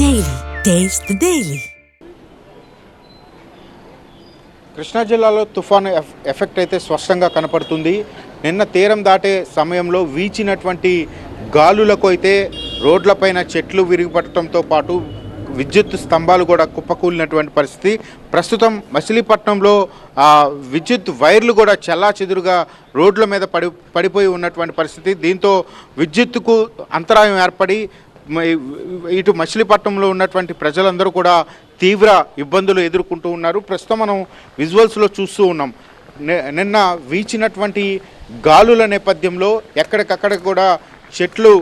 Daily taste the daily Krishna జిల్లాలో తుఫాను F- effect అయితే స్పష్టంగా కనపడుతుంది. నిన్న తీరం దాటే సమయంలో వీచినటువంటి గాలులకు అయితే రోడ్లపైన చెట్లు విరిగిపడటంతో పాటు విద్యుత్ స్తంభాలు కూడా కుప్పకూలినటువంటి పరిస్థితి. ప్రస్తుతం మచిలీపట్నంలో విద్యుత్ వైర్లు కూడా చెల్లాచెదురుగా రోడ్ల మీద పడి పడిపోయి ఉన్నటువంటి పరిస్థితి. దీంతో విద్యుత్కు అంతరాయం ఏర్పడి ఇటు మచిలీపట్నంలో ఉన్నటువంటి ప్రజలందరూ కూడా తీవ్ర ఇబ్బందులు ఎదుర్కొంటూ ఉన్నారు. ప్రస్తుతం మనం విజువల్స్లో చూస్తూ ఉన్నాం. నిన్న వీచినటువంటి గాలుల నేపథ్యంలో ఎక్కడికక్కడ కూడా చెట్లు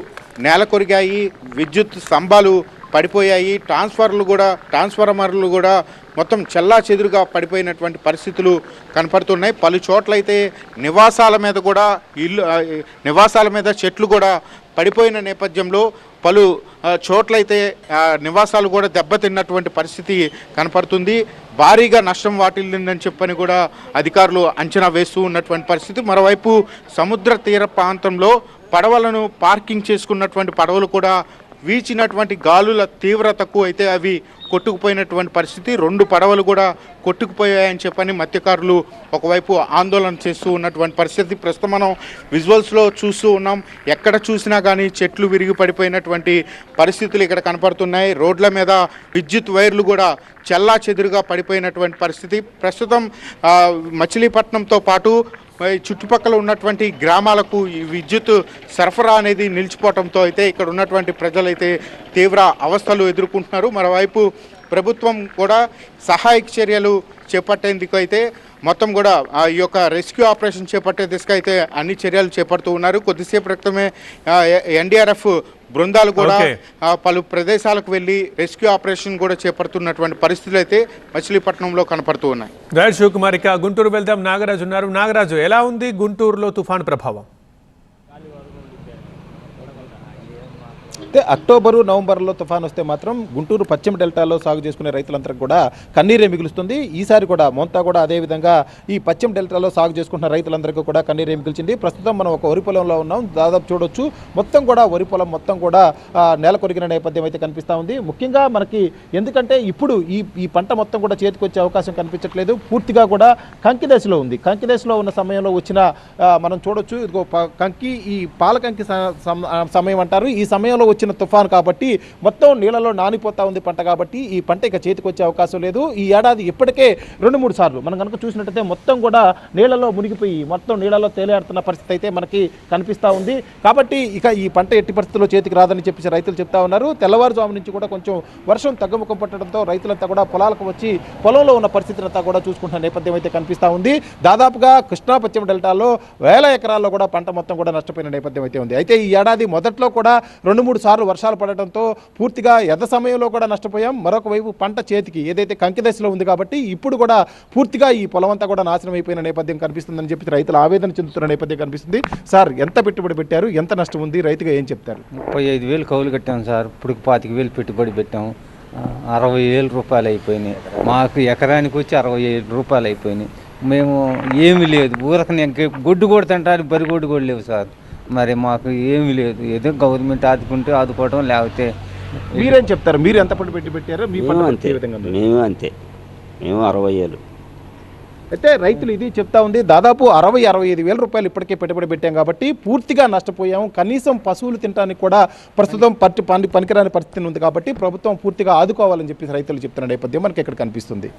నేల కొరిగాయి విద్యుత్ స్తంభాలు పడిపోయాయి ట్రాన్స్ఫర్లు కూడా ట్రాన్స్ఫార్మర్లు కూడా మొత్తం చెల్లా చెదురుగా పడిపోయినటువంటి పరిస్థితులు కనపడుతున్నాయి. పలు చోట్లయితే నివాసాల మీద కూడా ఇల్లు నివాసాల మీద చెట్లు కూడా పడిపోయిన నేపథ్యంలో పలు చోట్లయితే నివాసాలు కూడా దెబ్బతిన్నటువంటి పరిస్థితి కనపడుతుంది. భారీగా నష్టం వాటిల్లిందని చెప్పని కూడా అధికారులు అంచనా వేస్తూ ఉన్నటువంటి పరిస్థితి. మరోవైపు సముద్ర తీర ప్రాంతంలో పడవలను పార్కింగ్ చేసుకున్నటువంటి పడవలు కూడా వీచినటువంటి గాలుల తీవ్రతకు అయితే అవి కొట్టుకుపోయినటువంటి పరిస్థితి. రెండు పడవలు కూడా కొట్టుకుపోయాయని చెప్పని మత్స్యకారులు ఒకవైపు ఆందోళన చేస్తూ ఉన్నటువంటి పరిస్థితి. ప్రస్తుతం మనం విజువల్స్లో చూస్తూ ఉన్నాం. ఎక్కడ చూసినా కానీ చెట్లు విరిగి పడిపోయినటువంటి పరిస్థితులు ఇక్కడ కనపడుతున్నాయి. రోడ్ల మీద విద్యుత్ వైర్లు కూడా చెల్లా చెదురుగా పడిపోయినటువంటి పరిస్థితి. ప్రస్తుతం మచిలీపట్నంతో పాటు చుట్టుపక్కల ఉన్నటువంటి గ్రామాలకు ఈ విద్యుత్ సరఫరా అనేది నిలిచిపోవడంతో అయితే ఇక్కడ ఉన్నటువంటి ప్రజలైతే తీవ్ర అవస్థలు ఎదుర్కొంటున్నారు. మరోవైపు ప్రభుత్వం కూడా సహాయక చర్యలు చేపట్టేందుకు అయితే మొత్తం కూడా ఆ ఈ యొక్క రెస్క్యూ ఆపరేషన్ చేపట్టే దిశగా అయితే అన్ని చర్యలు చేపడుతూ ఉన్నారు. కొద్దిసేపు క్రితమే ఎన్డీఆర్ఎఫ్ బృందాలు కూడా పలు ప్రదేశాలకు వెళ్ళి రెస్క్యూ ఆపరేషన్ కూడా చేపడుతున్నటువంటి పరిస్థితులు అయితే మచిలీపట్నంలో కనపడుతూ ఉన్నాయి. రైట్ శివకుమార్ ఇక గుంటూరు వెళ్దాం. నాగరాజు ఉన్నారు. నాగరాజు ఎలా ఉంది గుంటూరులో తుఫాన్ ప్రభావం? అయితే అక్టోబరు నవంబర్లో తుఫాన్ వస్తే మాత్రం గుంటూరు పశ్చిమ డెల్టాలో సాగు చేసుకునే రైతులందరికీ కూడా కన్నీరే మిగులుస్తుంది. ఈసారి కూడా మొంతా కూడా అదేవిధంగా ఈ పశ్చిమ డెల్టాలో సాగు చేసుకుంటున్న రైతులందరికీ కూడా కన్నీరే మిగిల్చింది. ప్రస్తుతం మనం ఒక వరి పొలంలో ఉన్నాం. దాదాపు చూడొచ్చు. మొత్తం కూడా వరి పొలం మొత్తం కూడా నేల కొరిగిన నేపథ్యం అయితే కనిపిస్తూ ఉంది. ముఖ్యంగా మనకి ఎందుకంటే ఇప్పుడు ఈ ఈ పంట మొత్తం కూడా చేతికొచ్చే అవకాశం కనిపించట్లేదు. పూర్తిగా కూడా కంకి దశలో ఉంది. కంకి దశలో ఉన్న సమయంలో వచ్చిన మనం చూడొచ్చు. ఇదిగో ప- కంకి ఈ పాల కంకి సమయం అంటారు. ఈ సమయంలో వచ్చిన తుఫాను కాబట్టి మొత్తం నీళ్ళలో నానిపోతా ఉంది పంట కాబట్టి ఈ పంట ఇక చేతికి వచ్చే అవకాశం లేదు. ఈ ఏడాది ఇప్పటికే రెండు మూడు సార్లు మనం కనుక చూసినట్టయితే మొత్తం కూడా నీళ్ళలో మునిగిపోయి మొత్తం నీళ్ళలో తేలియాడుతున్న పరిస్థితి అయితే మనకి కనిపిస్తూ ఉంది. కాబట్టి ఇక ఈ పంట ఎట్టి పరిస్థితుల్లో చేతికి రాదని చెప్పేసి రైతులు చెప్తా ఉన్నారు. తెల్లవారుజాము నుంచి కూడా కొంచెం వర్షం తగ్గుముఖం పట్టడంతో రైతులంతా కూడా పొలాలకు వచ్చి పొలంలో ఉన్న పరిస్థితిని అంతా కూడా చూసుకుంటున్న నేపథ్యం అయితే కనిపిస్తూ ఉంది. దాదాపుగా కృష్ణా పశ్చిమ డెల్టాలో వేల ఎకరాల్లో కూడా పంట మొత్తం కూడా నష్టపోయిన నేపథ్యం అయితే ఉంది. అయితే ఈ ఏడాది మొదట్లో కూడా రెండు మూడు సార్లు వర్షాలు పడటంతో పూర్తిగా ఎద సమయంలో కూడా నష్టపోయాం. మరొక వైపు పంట చేతికి ఏదైతే కంకి దశలో ఉంది కాబట్టి ఇప్పుడు కూడా పూర్తిగా ఈ పొలం అంతా కూడా నాశనం అయిపోయిన నేపథ్యం కనిపిస్తుందని చెప్పి రైతులు ఆవేదన చెందుతున్న నేపథ్యం కనిపిస్తుంది. సార్ ఎంత పెట్టుబడి పెట్టారు? ఎంత నష్టం ఉంది? రైతుగా ఏం చెప్తారు? ముప్పై ఐదు వేలు కౌలు కట్టాం సార్. ఇప్పుడు పాతిక వేలు పెట్టుబడి పెట్టాము అరవై వేలు రూపాయలు అయిపోయినాయి. మాకు ఎకరానికి వచ్చి అరవై ఏడు రూపాయలు అయిపోయినాయి. మేము ఏమీ లేదు. ఊరకని గొడ్డు కూడా తింటారు బరి గొడ్డు కూడా లేవు సార్. మరి మాకు ఏమీ లేదు. ఏదో గవర్నమెంట్ ఆదుకుంటే ఆదుకోవడం లేకపోతే మీరేం చెప్తారు? మీరు ఎంత పెట్టుబడి పెట్టారు? మీ పంట మేము అంతే. ఏ విధంగా ఉంది? మేము అంతే. మేము అరవై ఏళ్ళు. అయితే రైతులు ఇది చెప్తా ఉంది. దాదాపు అరవై అరవై ఐదు వేల రూపాయలు ఇప్పటికే పెట్టుబడి పెట్టాం కాబట్టి పూర్తిగా నష్టపోయాము. కనీసం పశువులు తినడానికి కూడా ప్రస్తుతం పట్టి పని పనికిరాని పరిస్థితి ఉంది కాబట్టి ప్రభుత్వం పూర్తిగా ఆదుకోవాలని చెప్పి రైతులు చెప్తున్న నేపథ్యం మనకి ఇక్కడ కనిపిస్తుంది.